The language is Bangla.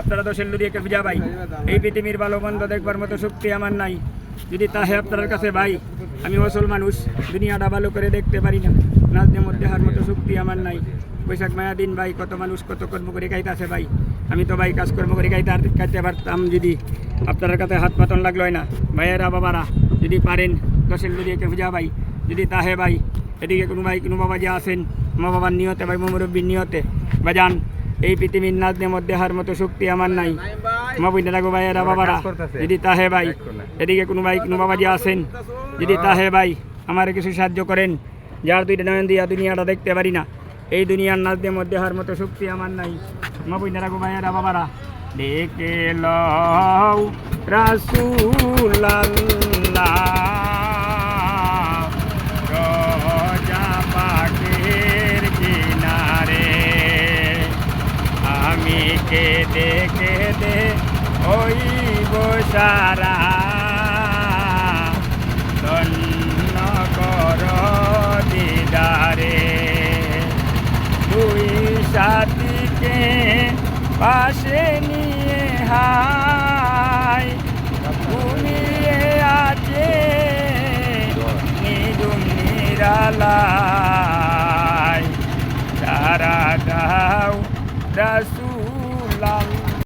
আপনারা তো সেল্লু দিয়ে বুঝা ভাই এই পৃথিবীর ভালো মন্দ দেখবার মতো শক্তি আমার নাই। যদি তাহে আপনার কাছে ভাই, আমি অসল মানুষ, দুনিয়াটা ভালো করে দেখতে পারি না। নাচদের মধ্যে হার মতো শক্তি আমার নাই। বৈশাখ মায়া দিন ভাই, কত মানুষ কত কর্ম করে খাইতে আছে ভাই। আমি তো ভাই কাজকর্ম করে খাইতে আর খাইতে পারতাম যদি আপনার কাছে হাত পাতন লাগল না। ভাইয়েরা, বাবারা, যদি পারেন দশের দিয়ে বুঝা ভাই যদি তাহে ভাই, এদিকে কোনো ভাই, কোনো বাবা যে আসেন মা বাবার নিয়তে ভাই মুরব্বীর নিয়তে বাজান এই পৃথিবীর নাজনের মধ্যে হার মতো শক্তি আমার নাই। মা বইনে রাখো ভাইয়েরা বাবারা। যদি তাহে ভাই এদিকে কোনো ভাই কোনো বাবা যে আসেন যদি তাহে ভাই আমার কিছু সাহায্য করেন যার দুইটা নয়ন দিয়া দুনিয়াটা দেখতে পারি না এই দুনিয়ার নাজনের মধ্যে হার মতো শক্তি আমার নাই। মা বইনে রাখো ভাইয়েরা বাবারা। ডেকে লও কেঁদে কেঁদে ওই বসারা তন্ন কর দিদারে, দুই সাথীকে পাশে নিয়ে হাই। ঘুমিয়ে আছে নিদুম নিরালায়। তারা দাও রাসু la